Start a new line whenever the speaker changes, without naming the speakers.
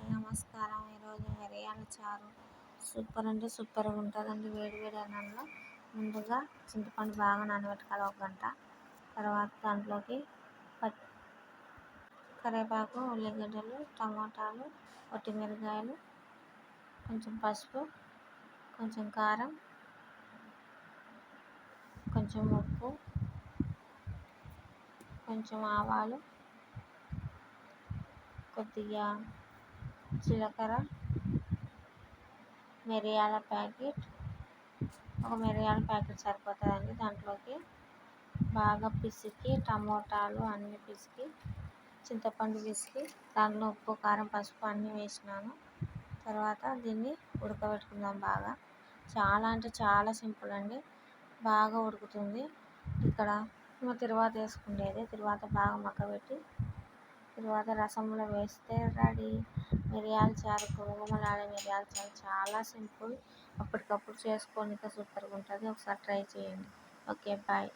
నమస్కారం. ఈరోజు మిరియాల చారు సూపర్ అంటే సూపర్గా ఉంటుందండి వేడి వేడి అన్నంలో. ముందుగా చింతపండు బాగా నానబెట్టుకోవాలి ఒక గంట. తర్వాత దాంట్లోకి పట్ కరివేపాకు ఉల్లిగడ్డలు టమాటాలు మిరపకాయలు కొంచెం పసుపు కొంచెం కారం కొంచెం ఉప్పు కొంచెం ఆవాలు కొద్దిగా జీలకర్ర మిరియాల ప్యాకెట్. ఒక మిరియాల ప్యాకెట్ సరిపోతుందండి దాంట్లోకి. బాగా పిసికి టమోటాలు అన్నీ పిసికి చింతపండు పిసికి దాంట్లో ఉప్పు కారం పసుపు అన్నీ వేసినాను. తర్వాత దీన్ని ఉడకబెట్టుకుందాం బాగా. చాలా అంటే చాలా సింపుల్ అండి. బాగా ఉడుకుతుంది. ఇక్కడ తిరువాత వేసుకునేది. తిరువాత బాగా మగ్గబెట్టి తర్వాత రసంలో వేస్తే రెడీ. మిరియాల చారు గుమగుమలాడే మిరియాల చారు చాలా సింపుల్. అప్పటికప్పుడు చేసుకోనికి సూపర్గా ఉంటుంది. ఒకసారి ట్రై చేయండి. Okay bye.